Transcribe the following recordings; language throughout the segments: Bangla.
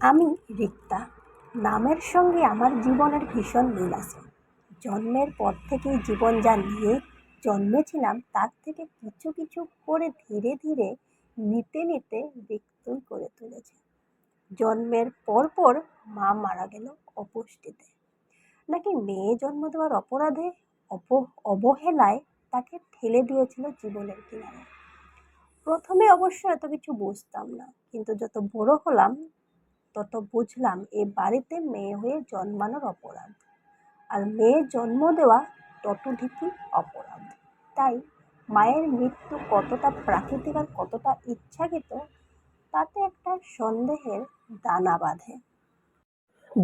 আমি রিক্তা। নামের সঙ্গে আমার জীবনের ভীষণ মিল আছে। জন্মের পর থেকেই জীবন যা নিয়ে জন্মেছিলাম, তার থেকে কিছু কিছু করে ধীরে ধীরে নিতে নিতে রিক্তই করে তুলেছে। জন্মের পর পর মা মারা গেল অপুষ্টিতে। নাকি মেয়ে জন্ম দেওয়ার অপরাধে অপ অবহেলায় তাকে ঠেলে দিয়েছিল জীবনের কিনারে। প্রথমে অবশ্য এত কিছু বুঝতাম না, কিন্তু যত বড় হলাম তত বুঝলাম এ বাড়িতে মেয়ে হয়ে জন্মানোর অপরাধ। আর মেয়ে জন্ম দেওয়া ততোধিকই অপরাধ। তাই মায়ের মৃত্যু কতটা প্রাকৃতিক আর কতটা ইচ্ছাকৃত, তাতে একটা সন্দেহের দানা বাঁধে।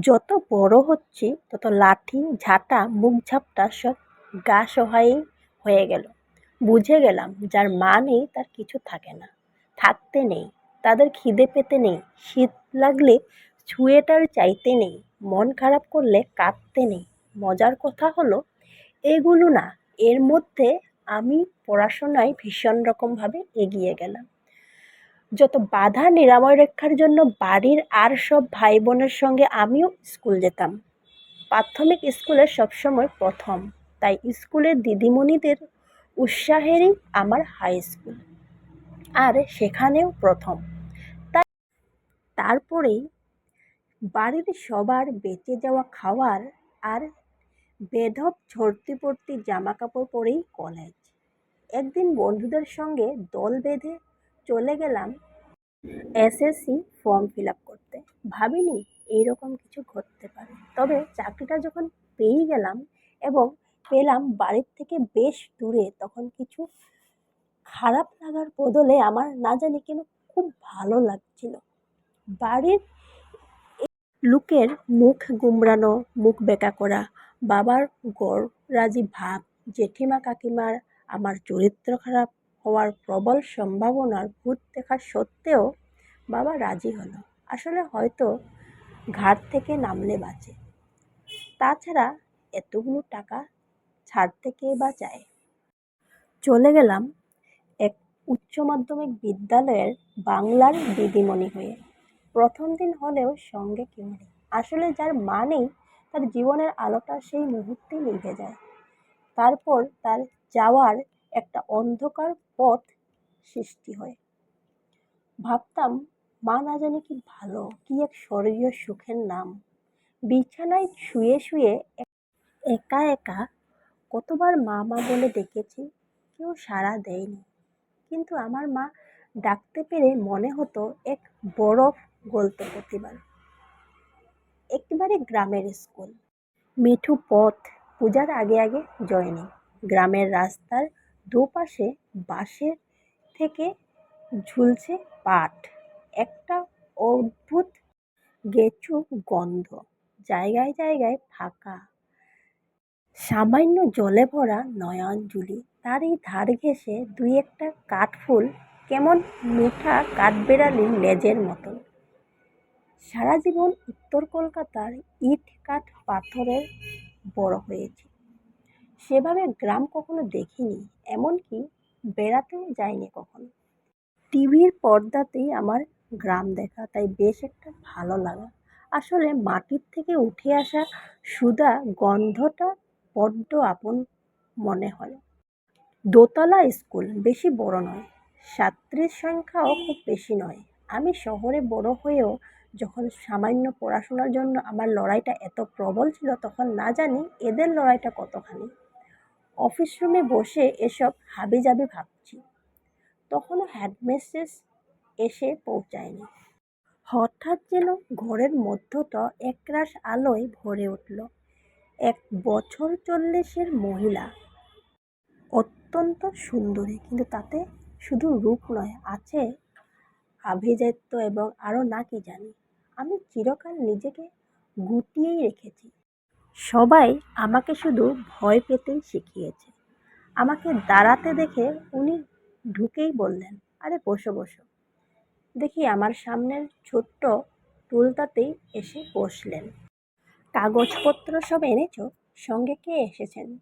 যত বড় হচ্ছি, তত লাঠি, ঝাঁটা, মুখ ঝাপটা সব গা সহায়ই হয়ে গেল। বুঝে গেলাম যার মা নেই, তার কিছু থাকে না। থাকতে নেই। তাদের খিদে পেতে নেই, শীত লাগলে ছুঁয়েটার চাইতে নেই, মন খারাপ করলে কাঁদতে নেই। মজার কথা হলো, এগুলো না, এর মধ্যে আমি পড়াশোনায় ভীষণ রকমভাবে এগিয়ে গেলাম। যত বাধা নিরাময় রক্ষার জন্য বাড়ির আর সব ভাই বোনের সঙ্গে আমিও স্কুল যেতাম। প্রাথমিক স্কুলে সবসময় প্রথম, তাই স্কুলের দিদিমণিদের উৎসাহেরই আমার হাই স্কুল। আর সেখানেও প্রথম। তারপরেই বাড়ির সবার বেঁচে যাওয়া খাওয়ার আর বেধব ঝরতি পড়তি জামা কাপড় পরেই কলেজ। একদিন বন্ধুদের সঙ্গে দল বেঁধে চলে গেলাম এসএসসি ফর্ম ফিল আপ করতে। ভাবিনি এইরকম কিছু ঘটতে পারে। তবে চাকরিটা যখন পেয়েই গেলাম এবং পেলাম বাড়ির থেকে বেশ দূরে, তখন কিছু খারাপ লাগার বদলে আমার না জানি কেন খুব ভালো লাগছিল। বাড়ির লোকের মুখ গুমরানো মুখ বেঁকা করা, বাবার গড়রাজি ভাব, জেঠিমা কাকিমার আমার চরিত্র খারাপ হওয়ার প্রবল সম্ভাবনার ভূত দেখা সত্ত্বেও বাবা রাজি হলো। আসলে হয়তো ঘাট থেকে নামলে বাঁচে। তাছাড়া এতগুলো টাকা ছাড়তে কে বা চায়? চলে গেলাম এক উচ্চ মাধ্যমিক বিদ্যালয়ের বাংলার দিদিমণি হয়ে। প্রথম দিন হলেও সঙ্গে কেউ নেই। আসলে যার মা নেই, তার জীবনের আলোটা সেই মুহূর্তেই নিভে যায়। তারপর তার যাওয়ার একটা অন্ধকার পথ সৃষ্টি হয়। ভাবতাম, মা না জানি কি ভালো, কি এক স্বর্গীয় সুখের নাম। বিছানায় শুয়ে শুয়ে একা একা কতবার মা মা বলে ডেকেছি, কেউ সাড়া দেয়নি। কিন্তু আমার মা ডাকতে পেরে মনে হতো, এক বরফ গলতো প্রতিবার। একেবারে গ্রামের স্কুল। মিঠু পথ পূজার আগে আগে জয়নি। গ্রামের রাস্তার দুপাশে বাঁশের থেকে ঝুলছে পাট। একটা অদ্ভুত গেঁচু গন্ধ। জায়গায় জায়গায় ফাঁকা। সামান্য জলে ভরা নয়নজুলি তারই ধার ঘেঁষে দুই একটা কাঠফুল কেমন মেঠা কাঠবেড়ালির লেজের মতন। সারা জীবন উত্তর কলকাতার ইট কাঠ পাথরের বড় হয়েছি। সেভাবে গ্রাম কখনো দেখিনি, এমনকি বেড়াতেও যাইনি কখনো। টিভির পর্দাতেই আমার গ্রাম দেখা, তাই বেশ একটা ভালো লাগা। আসলে মাটির থেকে উঠে আসা সুদা গন্ধটা বড্ড আপন মনে হয়। দোতলা স্কুল, বেশি বড় নয়। ছাত্রীর সংখ্যাও খুব বেশি নয়। আমি শহরে বড় হয়েও যখন সামান্য পড়াশোনার জন্য আমার লড়াইটা এত প্রবল ছিল, তখন না জানি এদের লড়াইটা কতখানি। অফিস রুমে বসে এসব হাবিজাবি ভাবছি। তখনও হেডমিস্ট্রেস এসে পৌঁছায়নি। হঠাৎ যেন ঘরের মধ্যটা একরাশ আলোয় ভরে উঠল। এক বছর চল্লিশের মহিলা। অত্যন্ত সুন্দরী, কিন্তু তাতে শুধু রূপ নয়, আছে আভিজাত্য এবং আরও না কি জানি। আমি চিরকাল নিজেকে গুটিয়েই রেখেছি। সবাই আমাকে শুধু ভয় পেতেই শিখিয়েছে। আমাকে দাঁড়াতে দেখে উনি ঢুকেই বললেন, আরে, বসো বসো। দেখি আমার সামনের ছোট্ট টুলটাতেই এসে বসলেন। কাগজপত্র সব এনেছ? সঙ্গে কে এসেছেন?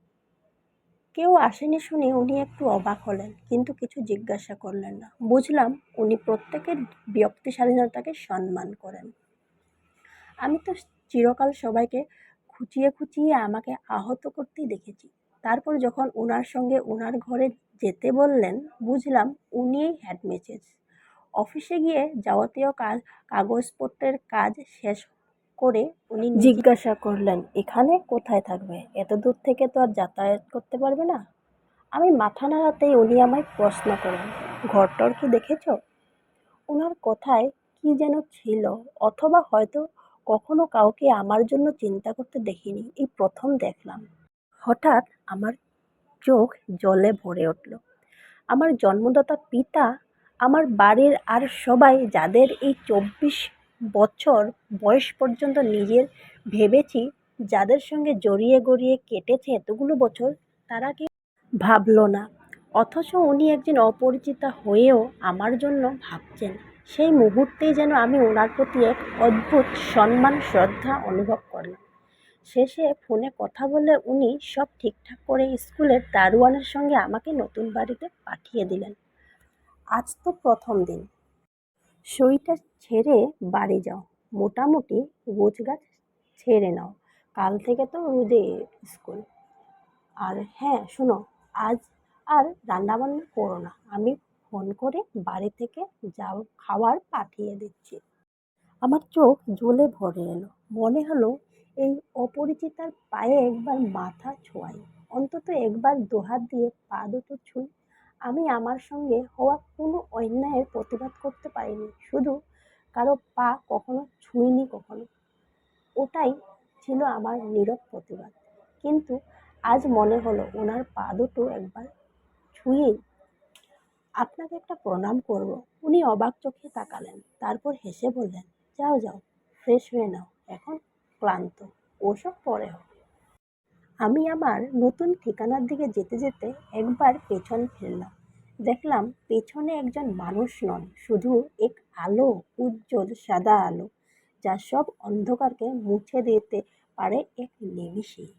কেউ আসেনি শুনে উনি একটু অবাক হলেন, কিন্তু কিছু জিজ্ঞাসা করলেন না। বুঝলাম উনি প্রত্যেকের ব্যক্তি স্বাধীনতাকে সম্মান করেন। আমি তো চিরকাল সবাইকে খুঁচিয়ে খুঁচিয়ে আমাকে আহত করতেই দেখেছি। তারপর যখন ওনার সঙ্গে ওনার ঘরে যেতে বললেন, বুঝলাম উনিই হেড মিসেস অফিসে গিয়ে যাবতীয় কাজ, কাগজপত্রের কাজ শেষ করে উনি জিজ্ঞাসা করলেন, এখানে কোথায় থাকবে? এত দূর থেকে তো আর যাতায়াত করতে পারবে না? আমি মাথা নাড়াতেই উনি আমায় প্রশ্ন করেন ঘরটর কি দেখেছ? ওনার কথায় কি যেন ছিল, অথবা হয়তো কখনো কাউকে আমার জন্য চিন্তা করতে দেখিনি, এই প্রথম দেখলাম। হঠাৎ আমার চোখ জলে ভরে উঠল। আমার জন্মদাতা পিতা, আমার বাড়ির আর সবাই যাদের এই চব্বিশ বছর বয়স পর্যন্ত নিজের ভেবেছি, যাদের সঙ্গে জড়িয়ে গড়িয়ে কেটেছে এতগুলো বছর, তারা কি ভাবলো না। অথচ উনি একজন অপরিচিতা হয়েও আমার জন্য ভাবছেন। সেই মুহূর্তেই যেন আমি ওনার প্রতি এক অদ্ভুত সম্মান, শ্রদ্ধা অনুভব করলাম। শেষে ফোনে কথা বলে উনি সব ঠিকঠাক করে স্কুলের দারোয়ানের সঙ্গে আমাকে নতুন বাড়িতে পাঠিয়ে দিলেন। আজ তো প্রথম দিন। সইটা ছেড়ে বাড়ি যাও। মোটামুটি গোছগাছ ছেড়ে নাও। কাল থেকে তো রোদে স্কুল। আর হ্যাঁ শোনো, আজ আর রান্নাবান্না করো না। আমি ফোন করে বাড়ি থেকে যাও খাবার পাঠিয়ে দিচ্ছি। আমার চোখ জ্বলে ভরে এলো। মনে হলো এই অপরিচিতার পায়ে একবার মাথা ছোঁয়াই। অন্তত একবার দুহাত দিয়ে পা দুটো ছুঁই। আমি আমার সঙ্গে হওয়া কোনো অন্যায়ের প্রতিবাদ করতে পারিনি। শুধু কারও পা কখনো ছুঁইনি কখনো। ওটাই ছিল আমার নীরব প্রতিবাদ। কিন্তু আজ মনে হলো ওনার পা দুটো একবার ছুঁয়েই আপনাকে একটা প্রণাম করব। উনি অবাক চোখে তাকালেন, তারপর হেসে বললেন, যাও যাও, ফ্রেশ হয়ে নাও, এখন ক্লান্ত, ওসব পরে হোক আমি আমার নতুন ঠিকানার দিকে যেতে যেতে একবার পেছন ফিরলাম দেখলাম পেছনে একজন মানুষ নন, শুধু এক আলো, উজ্জ্বল সাদা আলো, যা সব অন্ধকারকে মুছে দিতে পারে এক নিমিষেই।